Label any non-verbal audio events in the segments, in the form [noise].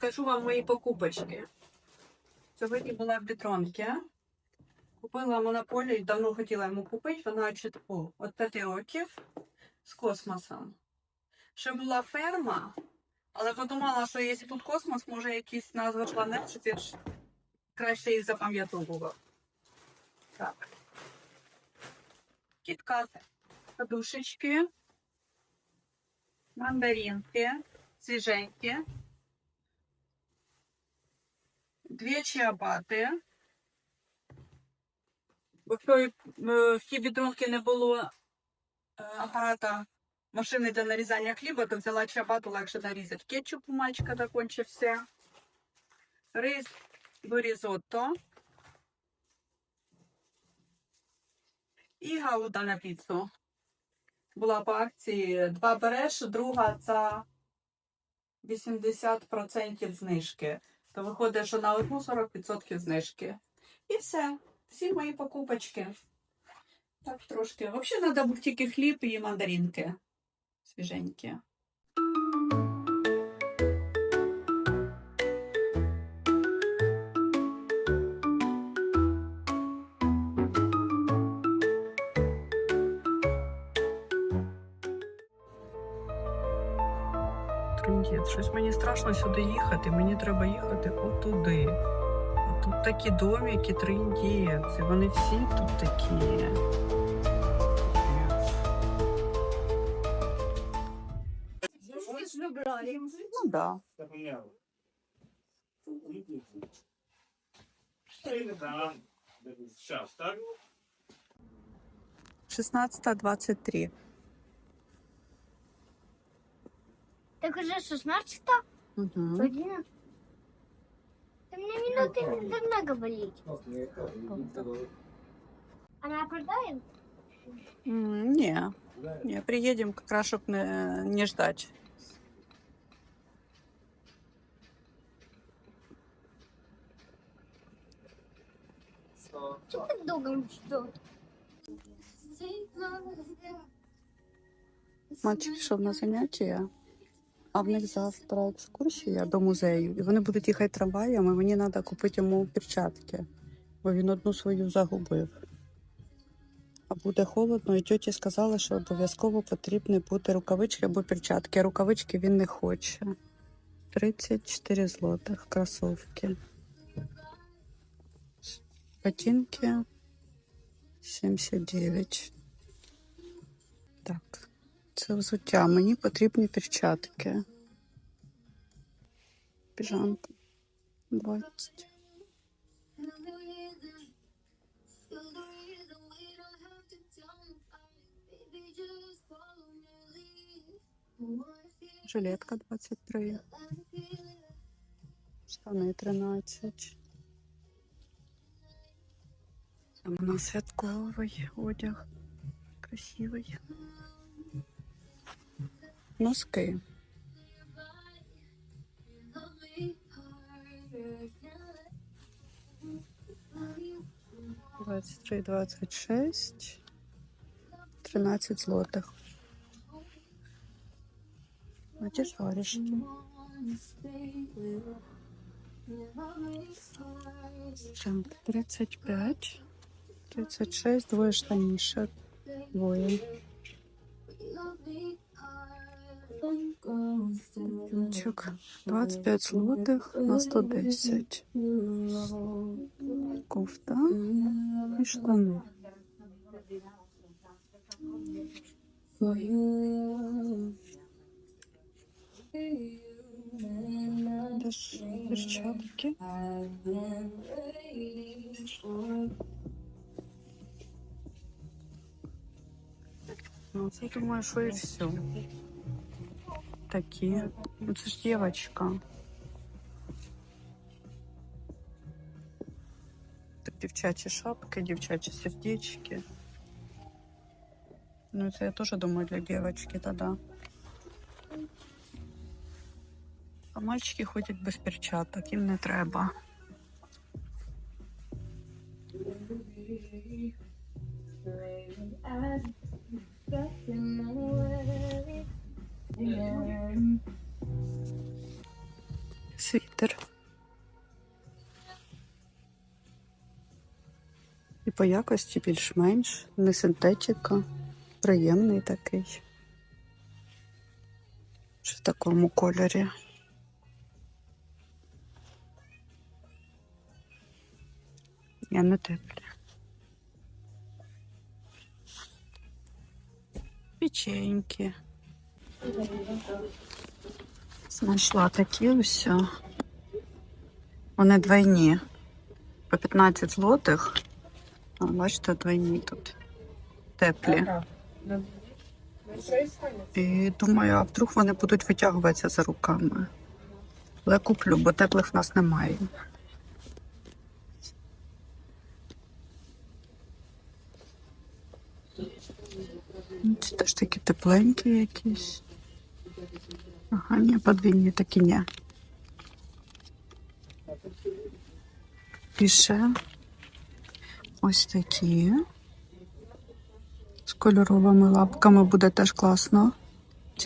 покажу вам мої покупочки. Сьогодні була в Бітронці. Купила монополію, давно хотіла йому купити. Вона чітку от 5 років з космосом. Ще була ферма, але подумала, що якщо тут космос, може якісь назва планет, що це ж краще їх запам'ятовував. Так. Кіткат, подушечки, мандаринки, свіженькі, дві чиабати. Бо в е, тій бідронці не було е, апарата машини для нарізання хліба, то взяла чиабату, легше нарізати. Кетчуп у мальчика закончився. Рис до різотто. І гауда на піцу. Була по акції два береш, друга за 80% знижки. То виходить, що на одну 40% знижки. І все. Всі мої покупочки. Так трошки. Взагалі треба був тільки хліб і мандаринки. Свіженькі. Щось мені страшно сюди їхати. Мені треба їхати отуди. Тут такі домики, трендець. І вони всі тут такі. Ну да. Сейчас, так? 16.23. Так уже 16 Угу. година. Ты мне минуты не должна говорить. Она продает? Ні. Ні, приїдемо якраз, щоб не, не ждати. Что ты долго что? Мальчик пішов на заняття, А в них завтра екскурсія до музею. І вони будуть їхати трамваєм, і мені треба купити йому перчатки, бо він одну свою загубив. А буде холодно, і тьоті сказали, що обов'язково потрібні бути рукавички або перчатки. А рукавички він не хоче. 34 злотих кросовки. Ботинки 79. Так. Це взуття. Мені потрібні перчатки. Піжамка. 20. Жилетка 23. Штани 13. Там у нас святковий одяг. Красивий. Носки. Двадцять три, двадцять шесть. Тринадцять злотих. Бачиш, варежки. Так, 35, 36, двоє штанішок. Двоє. Чук, 25 злотих на 110. Кофта і штани. Де ж перчатки? Ну, це думаю, що і все Такі. Ну, це ж дівчинка. Тут дівчачі шапки, дівчачі сердечки. Ну, це я теж думаю для дівчинки тоді. А мальчики ходять без перчаток, їм не треба. Світер. І по якості більш-менш не синтетика, приємний такий. Ще в такому кольорі. Я не теплі. Печеньки. Знайшла такі ось. Вони двойні. По 15 злотих. А, бачите, двойні тут. Теплі. І думаю, а вдруг вони будуть витягуватися за руками. Але куплю, бо теплих в нас немає. Це теж такі тепленькі якісь. Ага, ні, подвійні такі ні. І ще ось такі. З кольоровими лапками буде теж класно.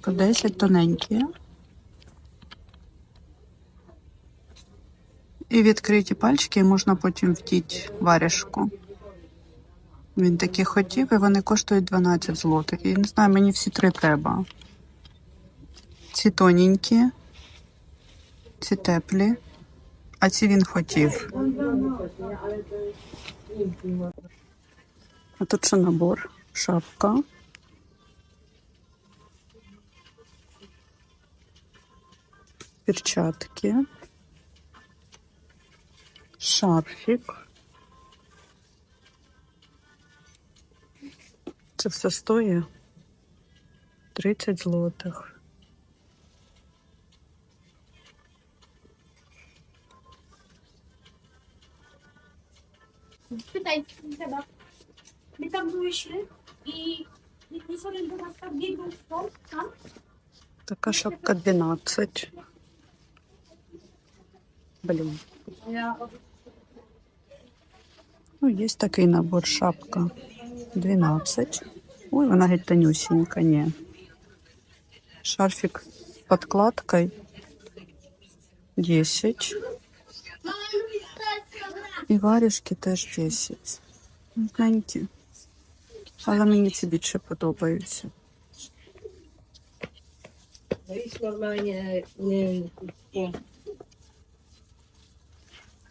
По 10 тоненькі. І відкриті пальчики можна потім вдіть варішку. Він такі хотів, і вони коштують 12 злотих. І не знаю, мені всі три треба. Ці тоненькі, ці теплі, а ці він хотів. А тут ще набор, шапка. Перчатки. Шарфік. Це все стоїть 30 злотих. Pytaj, chyba. My tam byliśmy i i nie sobie do nas tam biegł stąd, tam. Така шапка 12. Блін. Ну, є такий набор шапка 12. Ой, вона геть тонюсінька, ні. Шарфік з подкладкою 10. І варішки теж 10. Маленькі. Але мені ці більше подобаються.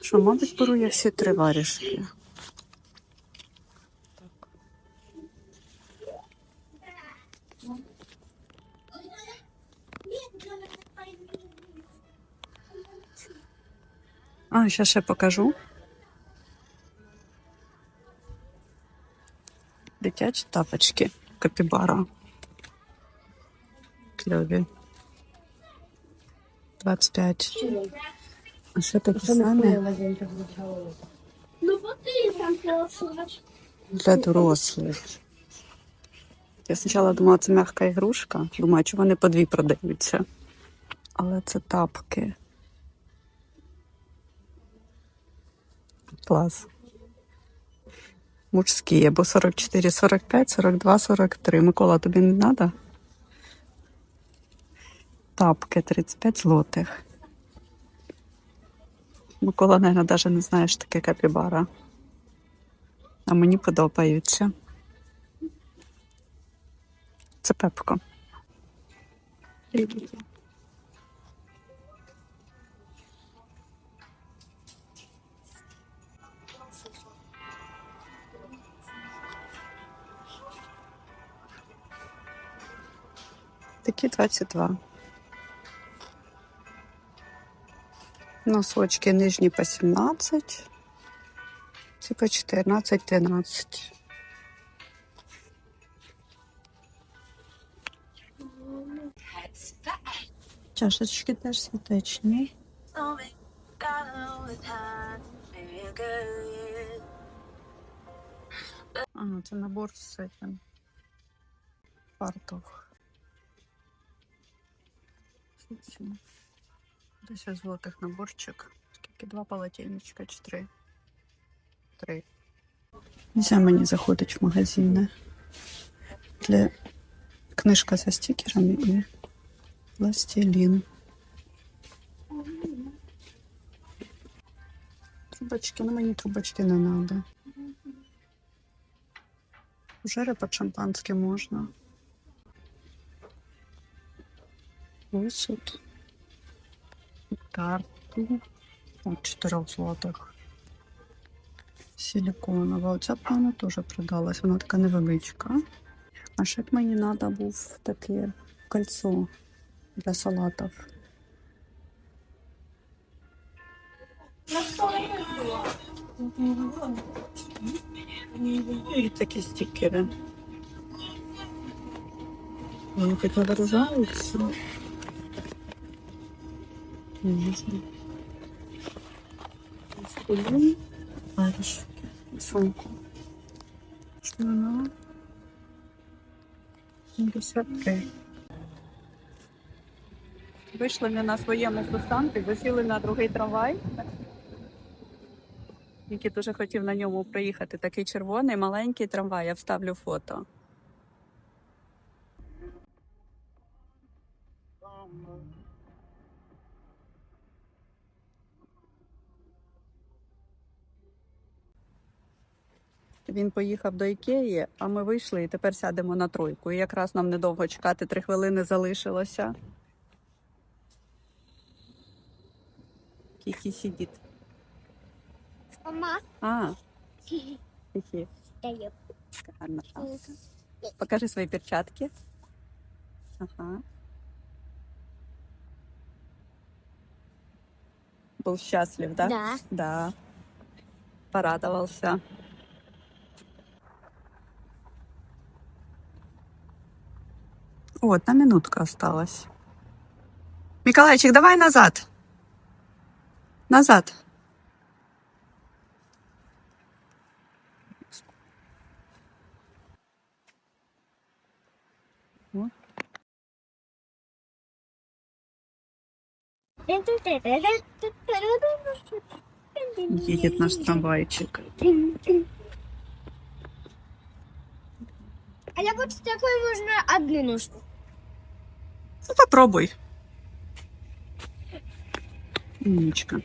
Що, мабуть, беру я всі три варішки. А, зараз ще покажу. Дитячі тапочки. Капібара. Кльові. 25. А що? No bo ty tam teraz Для дорослих. Я спочатку думала, це м'яка ігрушка. Думаю, чи вони по дві продаються. Але це тапки. Клас. Мужські, або 44, 45, 42, 43. Микола, тобі не треба? Тапки 35 злотих. Микола, мабуть, навіть не знає, що таке капібара. А мені подобаються. Це пепко. Такі 22. Носочки нижні по 17. Ці по 14-13. Чашечки теж світечні. А, це набор з цим. Фартух. Скільки? 10 злотих наборчик. Скільки? Два полотенечка чи три? Нельзя мені заходить в магазини. Для книжка за стікерами і пластилін. Трубочки, ну мені трубочки не треба. Уже під шампанське можна. Посуд. Тарту. От 4 злотих. Силиконова. Оця пана теж продалась. Вона така невеличка. А ще б мені треба був таке кольцо для салатів. І такі стікери. Вони хоч. Не знаю. Стулі, варежки, сумку. Вона? 73. Вийшли ми на своєму сусанку, засіли на другий трамвай. Який дуже хотів на ньому проїхати. Такий червоний маленький трамвай. Я вставлю фото. Він поїхав до Ікеї, а ми вийшли і тепер сядемо на тройку. І якраз нам недовго чекати, три хвилини залишилося. Кікі сидить. Мама. А, [laughs] Кікі. Даю. Гарна. Покажи свої перчатки. Ага. Был счастлив, да? Да. Да. Порадовался. О, одна минутка осталась. Миколайчик, давай назад. Назад. Едет наш трамвайчик. А я вот с такой можно одну ножку. Ну, попробуй. Умничка.